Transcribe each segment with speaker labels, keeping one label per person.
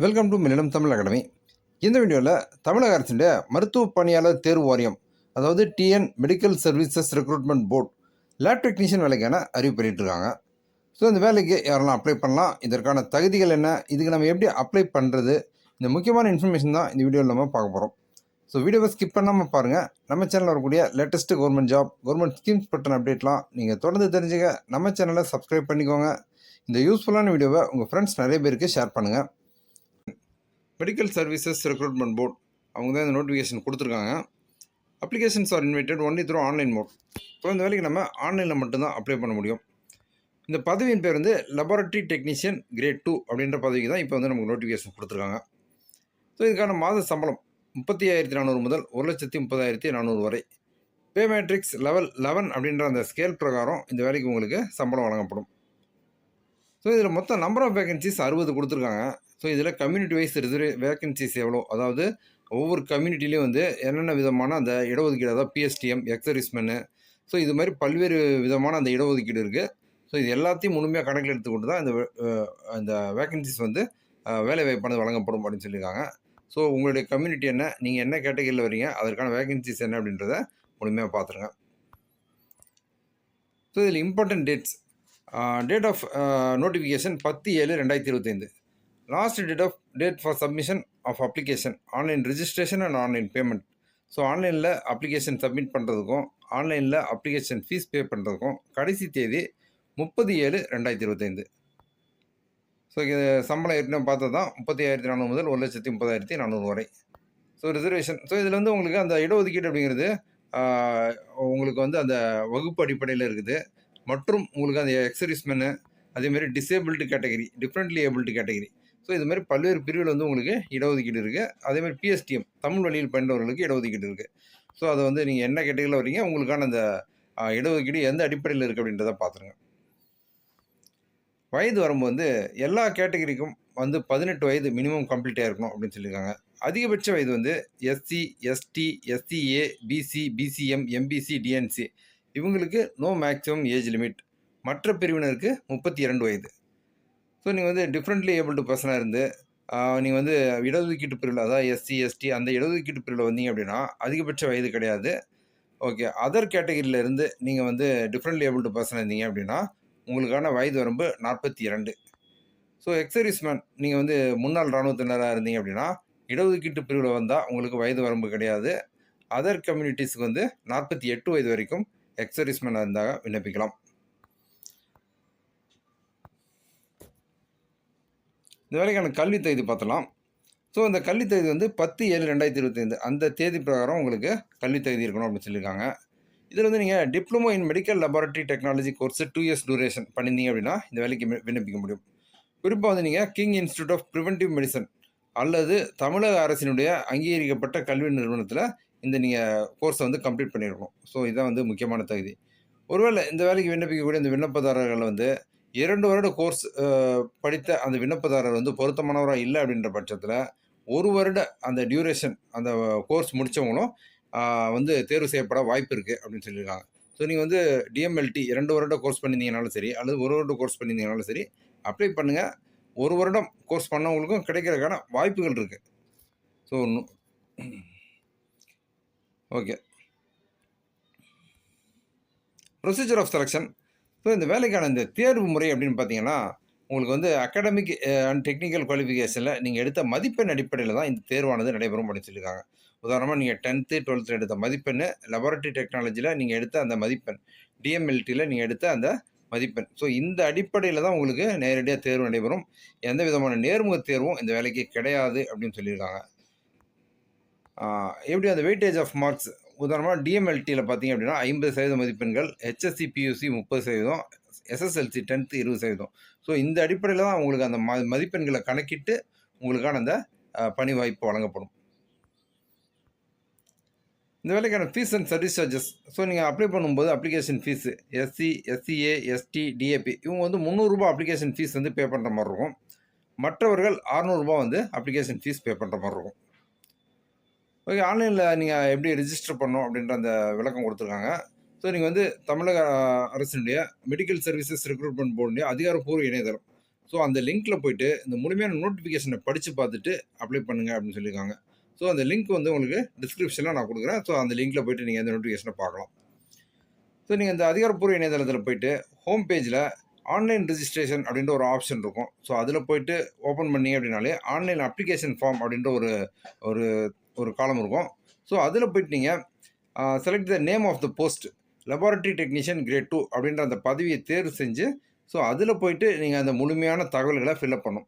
Speaker 1: Welcome to மில்லம் Tamil academy இந்த வீடியோவில் தமிழக அரசுடைய மருத்துவ பணியாளர் தேர்வு வாரியம் அதாவது TN medical services recruitment board lab technician வேலைக்கான அறிவு இருக்காங்க ஸோ இந்த வேலைக்கு யாரெல்லாம் அப்ளை பண்ணலாம் இதற்கான தகுதிகள் என்ன இதுக்கு நம்ம எப்படி அப்ளை பண்ணுறது இந்த முக்கியமான இன்ஃபர்மேஷன் தான் இந்த வீடியோவில் நம்ம பார்க்க போகிறோம் ஸோ வீடியோவை ஸ்கிப் பண்ணாமல் பாருங்கள் நம்ம சேனலில் வரக்கூடிய latest government job government schemes பற்றின அப்டேட்லாம் நீங்கள் தொடர்ந்து தெரிஞ்சுக்க நம்ம சேனலை சப்ஸ்கிரைப் பண்ணிக்கோங்க. இந்த யூஸ்ஃபுல்லான வீடியோவை உங்கள் ஃப்ரெண்ட்ஸ் நிறைய பேருக்கு ஷேர் பண்ணுங்கள் மெடிக்கல் சர்வீசஸ் ரெக்ரூட்மெண்ட் போர்ட் அவங்க தான் இந்த நோட்டிஃபிகேஷன் கொடுத்துருக்காங்க. Applications are invited only through online mode இப்போ இந்த வேலைக்கு நம்ம ஆன்லைனில் மட்டும்தான் அப்ளை பண்ண முடியும். இந்த பதவியின் பேர் வந்து லெபார்ட்டரி டெக்னீஷியன் கிரேட் டூ அப்படின்ற பதவிக்கு தான் இப்போ வந்து நமக்கு நோட்டிஃபிகேஷன் கொடுத்துருக்காங்க. ஸோ இதுக்கான மாத சம்பளம் முப்பத்தி ஆயிரத்தி நானூறு முதல் ஒரு லட்சத்தி முப்பதாயிரத்தி நானூறு வரை. பே மேட்ரிக்ஸ் லெவல் லெவன் அப்படின்ற அந்த ஸ்கேல் பிரகாரம் இந்த வேலைக்கு உங்களுக்கு சம்பளம் வழங்கப்படும். ஸோ இதில் மொத்தம் நம்பர் ஆஃப் வேகன்சிஸ் அறுபது கொடுத்துருக்காங்க. ஸோ இதில் கம்யூனிட்டி வைஸ் ரிசர்வ் வேகன்சிஸ் எவ்வளோ? அதாவது ஒவ்வொரு கம்யூனிட்டிலையும் வந்து என்னென்ன விதமான அந்த இடஒதுக்கீடு அதாவது பிஎஸ்டிஎம் எக்ஸரிஸ்மென்னு ஸோ இது மாதிரி பல்வேறு விதமான அந்த இடஒதுக்கீடு இருக்குது ஸோ இது எல்லாத்தையும் முழுமையாக கணக்கில் எடுத்துக்கொண்டு தான் இந்த அந்த வேக்கன்சிஸ் வந்து வேலை வாய்ப்பானது வழங்கப்படும் அப்படின்னு சொல்லியிருக்காங்க. ஸோ உங்களுடைய கம்யூனிட்டி என்ன? நீங்கள் என்ன கேட்டகரியில் வரீங்க அதற்கான வேகன்சிஸ் என்ன அப்படின்றத முழுமையாக பார்த்துருங்க. ஸோ இதில் important dates date of notification பத்து ஏழு ரெண்டாயிரத்தி இருபத்தைந்து. Last date of date for submission of application online registration and online payment so ஆன்லைனில் அப்ளிகேஷன் சப்மிட் பண்ணுறதுக்கும் ஆன்லைனில் அப்ளிகேஷன் ஃபீஸ் பே பண்ணுறதுக்கும் கடைசி தேதி முப்பது ஏழு ரெண்டாயிரத்தி இருபத்தைந்து. ஸோ இது சம்பளம் ஏற்கனவே பார்த்தது தான் முப்பத்தி ஆயிரத்தி நானூறு முதல் ஒரு லட்சத்தி முப்பதாயிரத்தி நானூறு வரை. ஸோ ரிசர்வேஷன் ஸோ இதில் வந்து உங்களுக்கு அந்த இடஒதுக்கீடு அப்படிங்கிறது உங்களுக்கு வந்து அந்த வகுப்பு அடிப்படையில் இருக்குது. மற்றும் உங்களுக்கு அந்த எக்ஸரிஸ்மென்னு அதேமாதிரி disabled category differently abled category so இது மாதிரி பல்வேறு பிரிவில் வந்து உங்களுக்கு இடஒதுக்கீடு இருக்குது அதேமாதிரி பிஎஸ்டிஎம் தமிழ் வழியில் பயின்றவர்களுக்கு இடஒதுக்கீடு இருக்குது ஸோ அதை வந்து நீங்கள் என்ன கேட்டகரியில் வரீங்க உங்களுக்கான அந்த இடஒதுக்கீடு எந்த அடிப்படையில் இருக்குது அப்படின்றத பார்த்துருங்க வயது வரம்பு வந்து எல்லா கேட்டகரிக்கும் வந்து பதினெட்டு வயது மினிமம் கம்ப்ளீட்டாக இருக்கணும் அப்படின்னு சொல்லியிருக்காங்க. அதிகபட்ச வயது வந்து SC ST SCA BC BCM MBC DNC இவங்களுக்கு நோ மேக்ஸிமம் ஏஜ் லிமிட் மற்ற பிரிவினருக்கு முப்பத்தி இரண்டு வயது. ஸோ நீங்கள் வந்து டிஃப்ரெண்ட்லி ஏபிள்டு பர்சனாக இருந்து நீங்கள் வந்து இடஒதுக்கீட்டு பிரிவில் அதாவது எஸ்சி எஸ்டி அந்த இடஒதுக்கீட்டு பிரிவில் வந்தீங்க அப்படின்னா அதிகபட்ச வயது கிடையாது. ஓகே அதர் கேட்டகரியில் இருந்து நீங்கள் வந்து டிஃப்ரெண்ட்லி ஏபிள்டு பர்சனாக இருந்தீங்க அப்படின்னா உங்களுக்கான வயது வரம்பு நாற்பத்தி இரண்டு. ஸோ எக்ஸரிஸ்மேன் நீங்கள் வந்து முன்னாள் இராணுவத்தினராக இருந்தீங்க அப்படின்னா இடஒதுக்கீட்டு பிரிவில் வந்தால் உங்களுக்கு வயது வரம்பு கிடையாது. அதர் கம்யூனிட்டிஸுக்கு வந்து நாற்பத்தி எட்டு வயது வரைக்கும் எக்ஸரிஸ்மேனாக இருந்தால் விண்ணப்பிக்கலாம். இந்த வேலைக்கான கல்வி தகுதி பார்த்தலாம் ஸோ இந்த கல்வி தகுதி வந்து பத்து ஏழு ரெண்டாயிரத்தி இருபத்தைந்து. அந்த தேதி பிரகாரம் உங்களுக்கு கல்வி தகுதி இருக்கணும் அப்படின்னு சொல்லியிருக்காங்க. இதில் வந்து நீங்கள் diploma in medical laboratory technology course two years duration பண்ணியிருந்தீங்க அப்படின்னா இந்த வேலைக்கு விண்ணப்பிக்க முடியும். குறிப்பாக வந்து நீங்கள் King institute of preventive medicine அல்லது தமிழக அரசினுடைய அங்கீகரிக்கப்பட்ட கல்வி நிறுவனத்தில் இந்த நீங்கள் கோர்ஸை வந்து கம்ப்ளீட் பண்ணியிருக்கணும். ஸோ இதுதான் வந்து முக்கியமான தகுதி. ஒருவேளை இந்த வேலைக்கு விண்ணப்பிக்கக்கூடிய இந்த விண்ணப்பதாரர்கள் வந்து இரண்டு வருட கோர்ஸ் படித்த அந்த விண்ணப்பதாரர் வந்து பொருத்தமானவராக இல்லை அப்படின்ற பட்சத்தில் ஒரு வருட அந்த டியூரேஷன் அந்த கோர்ஸ் முடித்தவங்களும் வந்து தேர்வு செய்யப்பட வாய்ப்பு இருக்குது அப்படின்னு சொல்லியிருக்காங்க. ஸோ நீங்கள் வந்து டிஎம்எல்டி இரண்டு வருட கோர்ஸ் பண்ணியிருந்தீங்கனாலும் சரி அல்லது ஒரு வருட கோர்ஸ் பண்ணியிருந்தீங்கனாலும் சரி அப்ளை பண்ணுங்கள் ஒரு வருடம் கோர்ஸ் பண்ணவங்களுக்கும் கிடைக்கிறதுக்கான வாய்ப்புகள் இருக்குது so okay procedure of selection so இந்த வேலைக்கான இந்த தேர்வு முறை அப்படின்னு பார்த்தீங்கன்னா உங்களுக்கு வந்து அகாடமிக் அண்ட் டெக்னிக்கல் குவாலிஃபிகேஷனில் நீங்கள் எடுத்த மதிப்பெண் அடிப்படையில் தான் இந்த தேர்வானது நடைபெறும் அப்படின்னு சொல்லியிருக்காங்க. உதாரணமாக நீங்கள் டென்த்து டுவெல்த்தில் எடுத்த மதிப்பெண் லெபார்ட்டரி டெக்னாலஜியில் நீங்கள் எடுத்த அந்த மதிப்பெண் டிஎம்எல்டியில் நீங்கள் எடுத்த அந்த மதிப்பெண். ஸோ இந்த அடிப்படையில் தான் உங்களுக்கு நேரடியாக தேர்வு நடைபெறும். எந்த விதமான நேர்முக தேர்வும் இந்த வேலைக்கு கிடையாது அப்படின்னு சொல்லியிருக்காங்க. எப்படி அந்த வெயிட்டேஜ் ஆஃப் மார்க்ஸ் உதாரணமாக டிஎம்எல்டியில் பார்த்தீங்க அப்படின்னா ஐம்பது சதவீத மதிப்பெண்கள் ஹெச்எஸ்சி பியூசி முப்பது சதவீதம் எஸ்எஸ்எல்சி டென்த்து இருபது சதவீதம். ஸோ இந்த அடிப்படையில் தான் உங்களுக்கு அந்த ம மதிப்பெண்களை கணக்கிட்டு உங்களுக்கான அந்த பணி வாய்ப்பு வழங்கப்படும். இந்த வேலைக்கான fees and service charges so நீங்கள் அப்ளை பண்ணும்போது application fees SC SCA ST DAP இவங்க வந்து முந்நூறுரூபா அப்ளிகேஷன் ஃபீஸ் வந்து பே பண்ணுற மாதிரி இருக்கும். மற்றவர்கள் அறநூறுபா வந்து அப்ளிகேஷன் ஃபீஸ் பே பண்ணுற மாதிரி இருக்கும். ஓகே ஆன்லைனில் நீங்கள் எப்படி ரிஜிஸ்டர் பண்ணணும் அப்படின்ற அந்த விளக்கம் கொடுத்துருக்காங்க. ஸோ நீங்கள் வந்து தமிழக அரசினுடைய மெடிக்கல் சர்வீசஸ் ரெக்ரூட்மெண்ட் போர்டுடைய அதிகாரப்பூர்வ இணையதளம். ஸோ அந்த லிங்க்கில் போயிட்டு இந்த முழுமையான நோட்டிஃபிகேஷனை படித்து பார்த்துட்டு அப்ளை பண்ணுங்கள் அப்படின்னு சொல்லியிருக்காங்க. ஸோ அந்த லிங்க் வந்து உங்களுக்கு டிஸ்கிரிப்ஷனில் நான் கொடுக்குறேன். ஸோ அந்த லிங்க்கில் போயிட்டு நீங்கள் அந்த நோட்டிஃபிகேஷனை பார்க்கலாம். ஸோ நீங்கள் இந்த அதிகாரப்பூர்வ இணையதளத்தில் போயிட்டு ஹோம் பேஜில் ஆன்லைன் ரிஜிஸ்ட்ரேஷன் அப்படின்ற ஒரு ஆப்ஷன் இருக்கும். ஸோ அதில் போயிட்டு ஓப்பன் பண்ணீங்க அப்படின்னாலே ஆன்லைன் அப்ளிகேஷன் ஃபார்ம் அப்படின்ற ஒரு ஒரு ஒரு காலம் இருக்கும். ஸோ அதில் போயிட்டு நீங்கள் select the name of the post laboratory technician grade two அப்படின்ற அந்த பதவியை தேர்வு செஞ்சு ஸோ அதில் போயிட்டு நீங்கள் அந்த முழுமையான தகவல்களை ஃபில்அப் பண்ணும்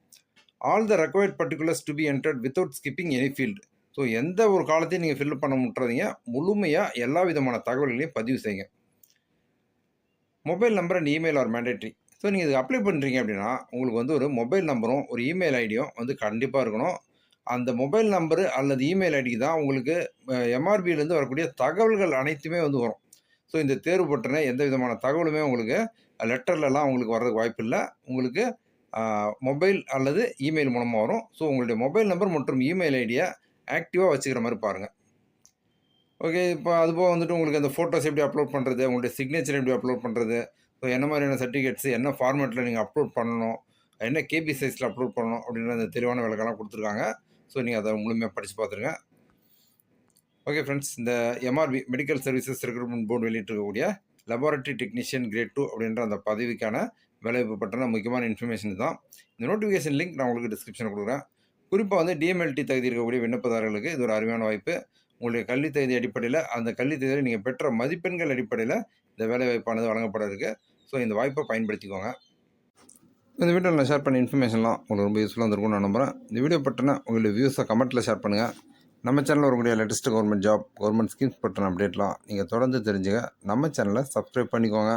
Speaker 1: all the required particulars to be entered without skipping any field so எந்த ஒரு காலத்தையும் நீங்கள் ஃபில்அப் பண்ண முட்டுறதீங்க முழுமையாக எல்லா விதமான தகவல்களையும் பதிவு செய்யுங்க. Mobile number and email are mandatory so நீங்கள் இது அப்ளை பண்ணுறீங்க அப்படின்னா உங்களுக்கு வந்து ஒரு மொபைல் நம்பரும் ஒரு இமெயில் ஐடியும் வந்து கண்டிப்பாக இருக்கணும். அந்த மொபைல் நம்பரு அல்லது இமெயில் ஐடிக்கு தான் உங்களுக்கு எம்ஆர்பியிலேருந்து வரக்கூடிய தகவல்கள் அனைத்துமே வந்து வரும். ஸோ இந்த தேர்வு பற்றின எந்த விதமான தகவலுமே உங்களுக்கு லெட்டர்லலாம் உங்களுக்கு வர்றதுக்கு வாய்ப்பு இல்லை. உங்களுக்கு மொபைல் அல்லது இமெயில் மூலமாக வரும். ஸோ உங்களுடைய மொபைல் நம்பர் மற்றும் இமெயில் ஐடியை ஆக்டிவாக வச்சுக்கிற மாதிரி பாருங்கள் ஓகே இப்போ அதுபோக வந்துட்டு உங்களுக்கு அந்த ஃபோட்டோஸ் எப்படி அப்லோட் பண்ணுறது உங்களுடைய சிக்னேச்சர் எப்படி அப்லோட் பண்ணுறது ஸோ என்ன மாதிரியான சர்டிஃபிகேட்ஸ் என்ன ஃபார்மேட்டில் நீங்கள் அப்லோட் பண்ணணும் என்ன கேபி சைஸில் அப்லோட் பண்ணணும் அப்படின்ற அந்த தெளிவான விளக்கெல்லாம் கொடுத்துருக்காங்க. ஸோ நீங்கள் அதை முழுமையாக படித்து பார்த்துருங்க. ஓகே ஃப்ரெண்ட்ஸ் இந்த MRB medical services recruitment board வெளியிட்டிருக்கக்கூடிய laboratory technician grade two அப்படின்ற அந்த பதவிக்கான வேலைவாய்ப்பு பற்றின முக்கியமான இன்ஃபர்மேஷன் தான் இந்த நோட்டிஃபிகேஷன் லிங்க் நான் உங்களுக்கு டிஸ்கிரிப்ஷனில் கொடுக்குறேன். குறிப்பாக வந்து டிஎம்எல்டி தகுதி இருக்கக்கூடிய விண்ணப்பதாரர்களுக்கு இது ஒரு அருமையான வாய்ப்பு. உங்களுடைய கல்வி தகுதி அடிப்படையில் அந்த கல்வி தகுதியில் நீங்கள் பெற்ற மதிப்பெண்கள் அடிப்படையில் இந்த வேலைவாய்ப்பானது வழங்கப்பட இருக்குது ஸோ இந்த வாய்ப்பை பயன்படுத்திக்கோங்க. இந்த வீடியோவில் நான் ஷேர் பண்ண இன்ஃபர்மேஷன்லாம் உங்களுக்கு ரொம்ப யூஸ்ஃபுல்லாக இருந்திருக்கும்னு நான் நம்புகிறேன் இந்த வீடியோ பற்றின உங்களுடைய வியூஸை கமெண்ட்டில் ஷேர் பண்ணுங்கள் நம்ம சேனலில் வரக்கூடிய latest government job government schemes பற்றின அப்டேட்லாம் நீங்கள் தொடர்ந்து தெரிஞ்சுக்க நம்ம சேனலை சப்ஸ்கிரைப் பண்ணிக்கோங்க.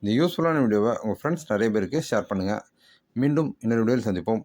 Speaker 1: இந்த யூஸ்ஃபுல்லான வீடியோவை உங்கள் ஃப்ரெண்ட்ஸ் நிறைய பேருக்கு ஷேர் பண்ணுங்கள் மீண்டும் இன்னொரு வீடியோவில் சந்திப்போம்.